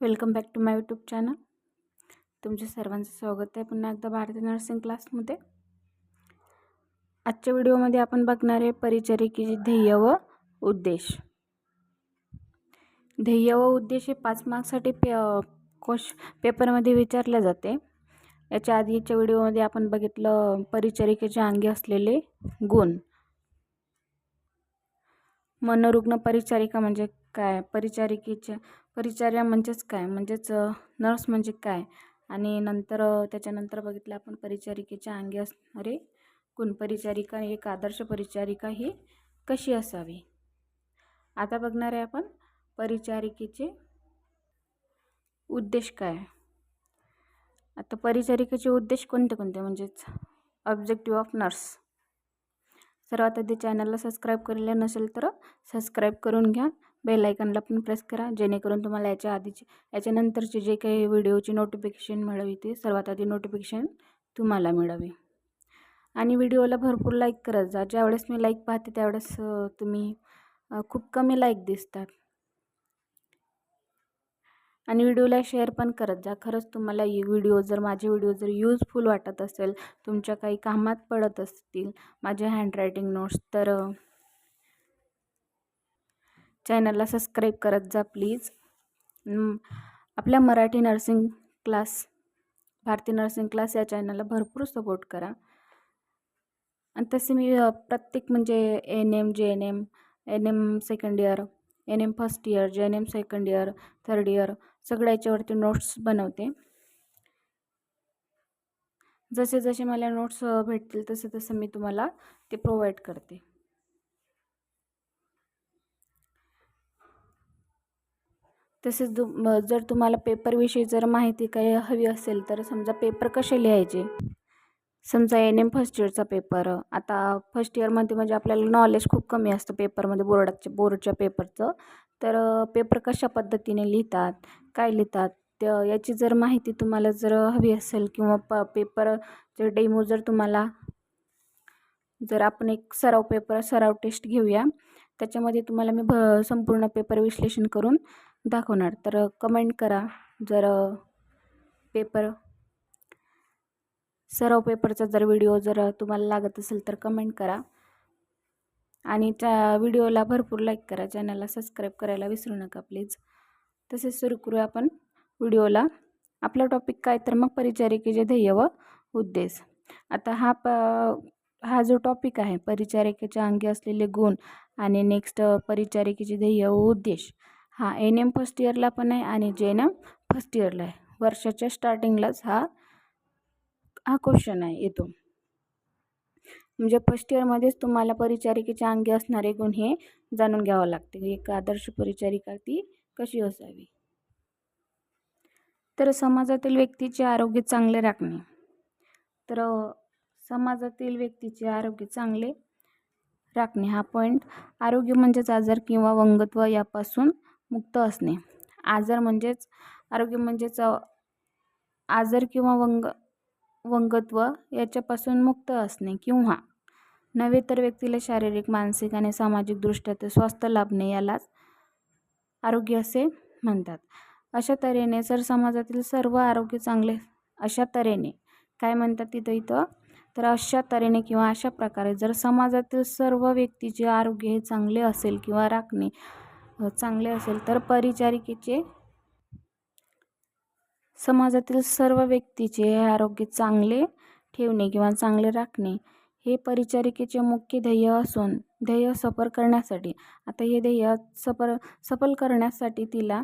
Welcome back to my YouTube channel. तुमच्या सर्वांचं स्वागत आहे पुन्हा एकदा भारतीय नर्सिंग क्लासमध्ये. आजच्या व्हिडिओमध्ये आपण बघणार आहे परिचारिकेचे ध्येय व उद्देश. ध्येय व उद्देश हे पाच मार्क्ससाठी पे कोश पेपरमध्ये विचारले जाते. याच्या आधीच्या व्हिडिओमध्ये आपण बघितलं परिचारिकेच्या अंगी असलेले गुण. मनोरुग्ण परिचारिका म्हणजे काय? परिचारिकेच्या परिचर्या म्हणजेच काय? म्हणजेच नर्स म्हणजे काय? आणि नंतर त्याच्यानंतर बघितलं आपण परिचारिकेच्या अंगी असणारे गुण परिचारिका एक आदर्श परिचारिका ही कशी असावी? आता बघणार आहे आपण परिचारिकेचे उद्देश काय? आता परिचारिकेचे उद्देश कोणते कोणते? म्हणजेच ऑब्जेक्टिव्ह ऑफ नर्स सर्वात आधी चॅनलला सबस्क्राईब केलेलं नसेल तर सबस्क्राईब करून घ्या. बेल आयकनला पण प्रेस करा जेणेकरून तुम्हाला याच्या आधीचे याच्यानंतरचे जे काही व्हिडिओची नोटिफिकेशन मिळावी ते सर्वात आधी नोटिफिकेशन तुम्हाला मिळावी. आणि व्हिडिओला भरपूर लाईक करत जा ज्यावेळेस मी लाईक पाहते त्यावेळेस तुम्ही खूप कमी लाईक दिसतात. आणि व्हिडिओला शेअर पण करत जा खरंच तुम्हाला ही व्हिडिओ जर माझे व्हिडिओ जर यूजफुल वाटत असेल तुमच्या काही कामात पडत असतील माझे हँडरायटिंग नोट्स तर चॅनलला सबस्क्राईब करत जा प्लीज. आपल्या मराठी नर्सिंग क्लास भारतीय नर्सिंग क्लास या चॅनलला भरपूर सपोर्ट करा. आणि तसे मी प्रत्येक म्हणजे N M G N M N M second year N M first year G N M second year third year सगळ्या याच्यावरती नोट्स बनवते. जसे जसे मला नोट्स भेटतील तसे तसं मी तुम्हाला ते प्रोव्हाइड करते. तसेच जर तुम्हाला पेपरविषयी जर माहिती काही हवी असेल तर समजा पेपर कसे लिहायचे? समजा एन एम फर्स्ट इयरचा पेपर आता फर्स्ट इयरमध्ये म्हणजे आपल्याला नॉलेज खूप कमी असतं पेपरमध्ये बोर्डाच्या बोर्डच्या पेपरचं तर पेपर कशा पद्धतीने लिहितात काय लिहितात त्या याची जर माहिती तुम्हाला जर हवी असेल किंवा प पेपर जर डेमो जर तुम्हाला जर आपण एक सराव पेपर सराव टेस्ट घेऊया. त्याच्यामध्ये तुम्हाला मी भ संपूर्ण पेपर विश्लेषण करून दाखवणार. तर कमेंट करा. जर पेपर सराव पेपरचा जर व्हिडिओ जर तुम्हाला लागत असेल तर कमेंट करा. आणि त्या व्हिडिओला भरपूर लाईक करा. चॅनलला सबस्क्राईब करायला विसरू नका प्लीज तसेच सुरू करूया आपण व्हिडिओला आपला टॉपिक काय? तर मग परिचारिकेचे ध्येय व उद्देश. आता हा प हा जो टॉपिक आहे परिचारिकेच्या अंगी असलेले गुण आणि नेक्स्ट परिचारिकेचे ध्येय व उद्देश. हा एन एम फर्स्ट इयरला पण आहे आणि जे एन एम फर्स्ट इयरला आहे. वर्षाच्या स्टार्टिंगलाच हा हा क्वेश्चन आहे येतो म्हणजे फर्स्ट इयरमध्येच तुम्हाला परिचारिकेच्या अंगी असणारे गुण हे जाणून घ्यावं लागते. एक आदर्श परिचारिका ती कशी असावी? तर समाजातील व्यक्तीचे आरोग्य चांगले राखणे. तर समाजातील व्यक्तीचे आरोग्य चांगले राखणे हा पॉईंट आरोग्य म्हणजेच आजार किंवा वंगत्व यापासून मुक्त असणे. आजार म्हणजेच आरोग्य म्हणजेच आजार किंवा वंग वंगत्व याच्यापासून मुक्त असणे किंवा नव्हे तर व्यक्तीला शारीरिक मानसिक आणि सामाजिकदृष्ट्या ते स्वास्थ्य लाभणे यालाच आरोग्य असे म्हणतात. अशा तऱ्हेने जर समाजातील सर्व आरोग्य चांगले अशा तऱ्हेने काय म्हणतात तिथं इथं? तर अशा तऱ्हेने किंवा अशा प्रकारे जर समाजातील सर्व व्यक्तीचे आरोग्य हे चांगले असेल किंवा राखणे चांगले असेल तर परिचारिकेचे समाजातील सर्व व्यक्तीचे आरोग्य चांगले ठेवणे किंवा चांगले राखणे हे परिचारिकेचे मुख्य ध्येय असून ध्येय सफल करण्यासाठी. आता हे ध्येय सफर सफल करण्यासाठी तिला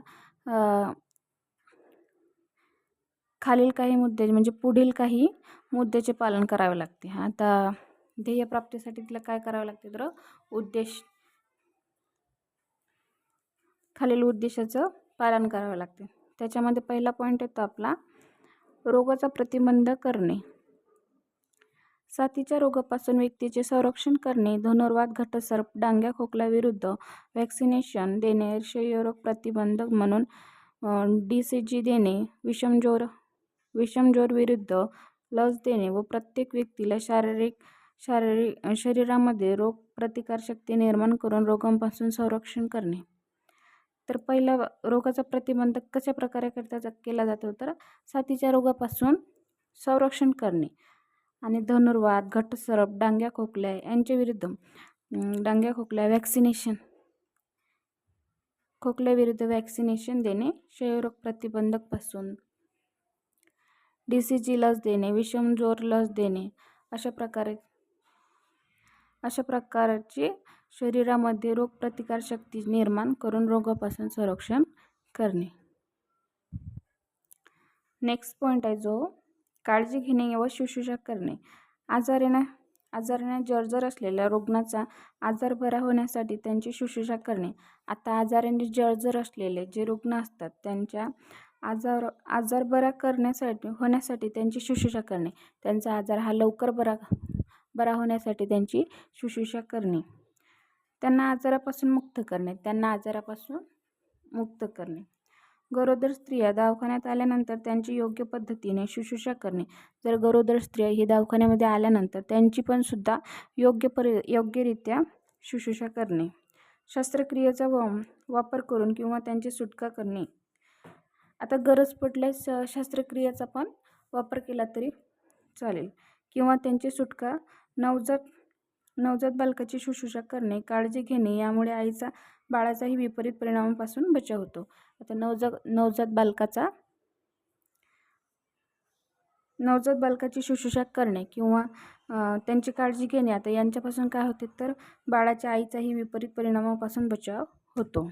खालील काही मुद्दे म्हणजे पुढील काही मुद्द्याचे पालन करावे लागते. आता ध्येयप्राप्तीसाठी तिला काय करावं लागते तर उद्देश खालील उद्देशाचं पालन करावं लागते. त्याच्यामध्ये पहिला पॉईंट येतो आपला रोगाचा प्रतिबंध करणे. साथीच्या रोगापासून व्यक्तीचे संरक्षण करणे धनुर्वाद घटसर्प डांग्या खोकल्याविरुद्ध व्हॅक्सिनेशन देणे क्षयरोग प्रतिबंधक म्हणून डी सी जी देणे विषमजोर विषमजोर विरुद्ध लस देणे व प्रत्येक व्यक्तीला शारीरिक शारीरिक शरीरामध्ये रोग प्रतिकारशक्ती निर्माण करून रोगांपासून संरक्षण करणे. तर पहिला रोगाचा प्रतिबंध कशा प्रकारे करता जा केला जातो? तर साथीच्या रोगापासून संरक्षण करणे आणि धनुर्वाद घटसरप डांग्या खोकल्या यांच्या विरुद्ध डांग्या खोकल्या वॅक्सिनेशन खोकल्याविरुद्ध वॅक्सिनेशन देणे क्षयरोग प्रतिबंधकपासून डी सीची लस देणे विषमजोर लस देणे अशा प्रकारे अशा प्रकारची शरीरामध्ये रोगप्रतिकारशक्ती निर्माण करून रोगापासून संरक्षण करणे. नेक्स्ट पॉईंट आहे जो काळजी घेणे व शुश्रूषा करणे. आजाराने आजाराने जर्जर असलेल्या रुग्णाचा आजार बरा होण्यासाठी त्यांची शुश्रूषा करणे. आता आजाराने जर्जर असलेले जे रुग्ण असतात त्यांच्या आजार आजार बरा करण्यासाठी होण्यासाठी त्यांची शुश्रूषा करणे. त्यांचा आजार हा लवकर बरा बरा होण्यासाठी त्यांची शुश्रूषा करणे. त्यांना आजारापासून मुक्त करणे त्यांना आजारापासून मुक्त करणे. गरोदर स्त्रिया दवाखान्यात आल्यानंतर त्यांची योग्य पद्धतीने शुश्रूषा करणे. जर गरोदर स्त्रिया ही दवाखान्यामध्ये आल्यानंतर त्यांची पण सुद्धा योग्य परि योग्यरित्या शुश्रूषा करणे. शस्त्रक्रियेचा व वापर करून किंवा त्यांची सुटका करणे. आता गरज पडल्यास शस्त्रक्रियेचा पण वापर केला तरी चालेल. किंवा त्यांची सुटका नवजात नवजात बालकाची शुश्रूषा करणे काळजी घेणे यामुळे आईचा बाळाचाही विपरीत परिणामापासून बचाव होतो. आता नवजात नवजात बालकाचा नवजात बालकाची शुश्रूषा करणे किंवा त्यांची काळजी घेणे आता यांच्यापासून काय होते तर बाळाच्या आईचाही विपरीत परिणामापासून बचाव होतो.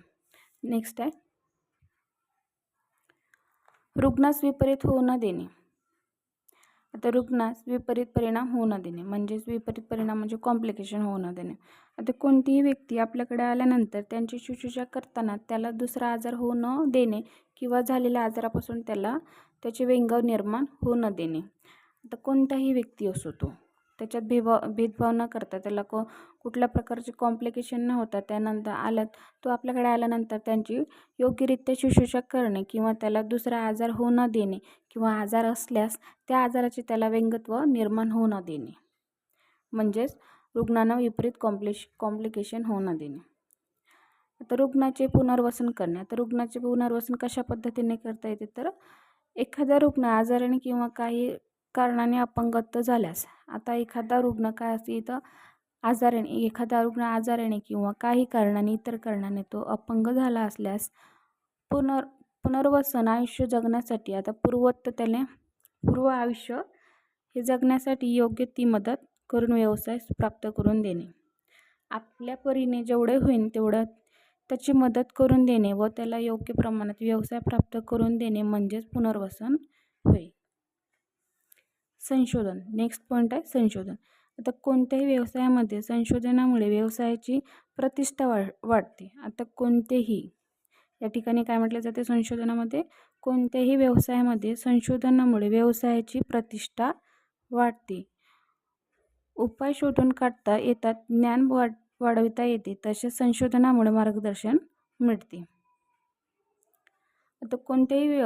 नेक्स्ट आहे. रुग्णास विपरीत होऊ न देणे. आता रुग्णास विपरीत परिणाम होऊ न देणे म्हणजेच विपरीत परिणाम म्हणजे कॉम्प्लिकेशन होऊ न देणे. आता कोणतीही व्यक्ती आपल्याकडे आल्यानंतर त्यांची शुश्रूषा करताना त्याला दुसरा आजार होऊ न देणे किंवा झालेल्या आजारापासून त्याला त्याचे व्यंगाव निर्माण होऊ न देणे. आता कोणताही व्यक्ती असो तो त्याच्यात भेदभाव भेदभाव न करता त्याला को कुठल्या प्रकारचे कॉम्प्लिकेशन न होता त्यानंतर आल्यात तो आपल्याकडे आल्यानंतर त्यांची योग्यरित्या शुश्रूषा करणे किंवा त्याला दुसरा आजार होऊ न देणे किंवा आजार असल्यास त्या आजाराचे त्याला व्यंगत्व निर्माण होऊ न देणे. म्हणजेच रुग्णांना विपरीत कॉम्प्लिश कॉम्प्लिकेशन होऊ न देणे. आता रुग्णाचे पुनर्वसन करणे. आता रुग्णाचे पुनर्वसन कशा पद्धतीने करता येते? तर एखादा रुग्ण आजाराने किंवा काही कारणाने अपंगत्व झाल्यास. आता एखादा रुग्ण काय असते इथं आजाराने एखादा रुग्ण आजाराने किंवा काही कारणाने इतर कारणाने तो अपंग झाला असल्यास पुनर् पुनर्वसन आयुष्य जगण्यासाठी आता पूर्वत त्याने पूर्व आयुष्य हे जगण्यासाठी योग्य ती मदत करून व्यवसाय प्राप्त करून देणे. आपल्या परीने जेवढे होईल तेवढं त्याची मदत करून देणे व त्याला योग्य प्रमाणात व्यवसाय प्राप्त करून देणे म्हणजेच पुनर्वसन होय. संशोधन. नेक्स्ट पॉईंट आहे संशोधन. आता कोणत्याही व्यवसायामध्ये संशोधनामुळे व्यवसायाची प्रतिष्ठा वाढ वाढते. आता कोणतेही या ठिकाणी काय म्हटलं जाते संशोधनामध्ये? कोणत्याही व्यवसायामध्ये संशोधनामुळे व्यवसायाची प्रतिष्ठा वाढते. उपाय शोधून काढता येतात ज्ञान वाढ वाढविता येते तसेच संशोधनामुळे मार्गदर्शन मिळते. आता कोणत्याही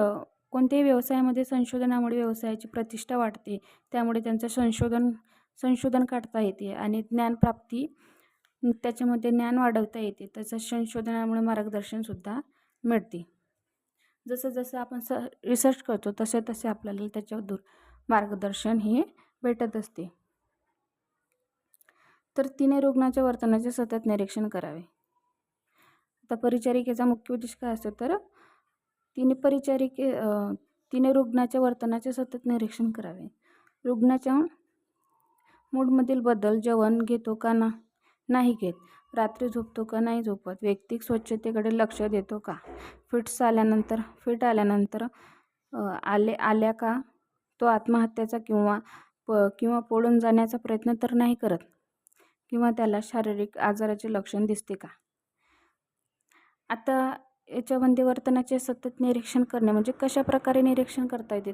कोणत्याही व्यवसायामध्ये संशोधनामुळे व्यवसायाची प्रतिष्ठा वाढते. त्यामुळे त्यांचं संशोधन संशोधन काढता येते आणि ज्ञानप्राप्ती त्याच्यामध्ये ज्ञान वाढवता येते. तसंच संशोधनामुळे मार्गदर्शनसुद्धा मिळते. जसं जसं आपण स रिसर्च करतो तसे तसे आपल्याला त्याच्यावर मार्गदर्शन हे भेटत असते. तर तिने रुग्णाच्या वर्तनाचे सतत निरीक्षण करावे. आता परिचारिकेचा मुख्य उद्देश काय असतो? तर तिने परिचारिके तिने रुग्णाच्या वर्तनाचे सतत निरीक्षण करावे. रुग्णाच्या मूडमधील बदल जेवण घेतो का ना नाही घेत. रात्री झोपतो का नाही झोपत. वैयक्तिक स्वच्छतेकडे लक्ष देतो का? फिट्स आल्यानंतर फिट आल्यानंतर आले आल्या का? तो आत्महत्येचा किंवा प किंवा पळून जाण्याचा प्रयत्न तर नाही करत? किंवा त्याला शारीरिक आजाराचे लक्षण दिसते का? आता याच्यामध्ये वर्तनाचे सतत निरीक्षण करणे म्हणजे कशा प्रकारे निरीक्षण करता येते?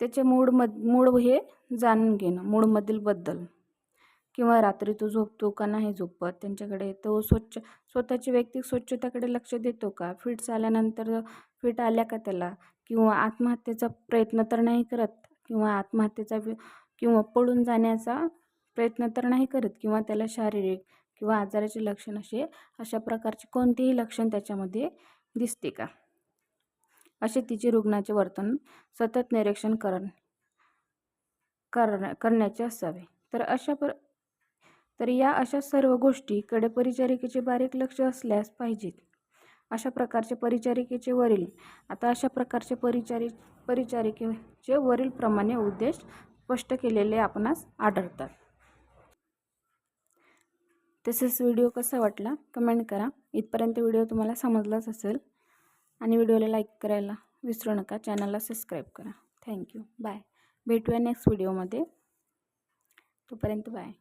त्याचे मूडमध मूड हे जाणून घेणं मूडमधील बद्दल. किंवा रात्री तो झोपतो का नाही झोपत? त्यांच्याकडे तो स्वच्छ स्वतःची वैयक्तिक स्वच्छतेकडे लक्ष देतो का? फिट्स आल्यानंतर फिट आल्या का त्याला? किंवा आत्महत्येचा प्रयत्न तर नाही करत? किंवा आत्महत्येचा किंवा पळून जाण्याचा प्रयत्न तर नाही करत? किंवा त्याला शारीरिक किंवा आजाराचे लक्षण असे अशा प्रकारचे कोणतेही लक्षण त्याच्यामध्ये दिसते का? असे तिचे रुग्णाचे वर्तन सतत निरीक्षण करण कर करण्याचे असावे. तर अशा प्र तर या अशा सर्व गोष्टीकडे परिचारिकेचे बारीक लक्ष असल्यास पाहिजेत. अशा प्रकारचे परिचारिकेचे वरील आता अशा प्रकारचे परिचारि परिचारिकेचे वरीलप्रमाणे उद्देश स्पष्ट केलेले आपणास आढळतात. तसेच व्हिडिओ कसा वाटला कमेंट करा. इथपर्यंत व्हिडिओ तुम्हाला समजलाच असेल आणि व्हिडिओला लाईक करायला विसरू नका. चॅनलला सबस्क्राईब करा. थँक्यू. बाय. भेटूया नेक्स्ट व्हिडिओमध्ये. तोपर्यंत बाय.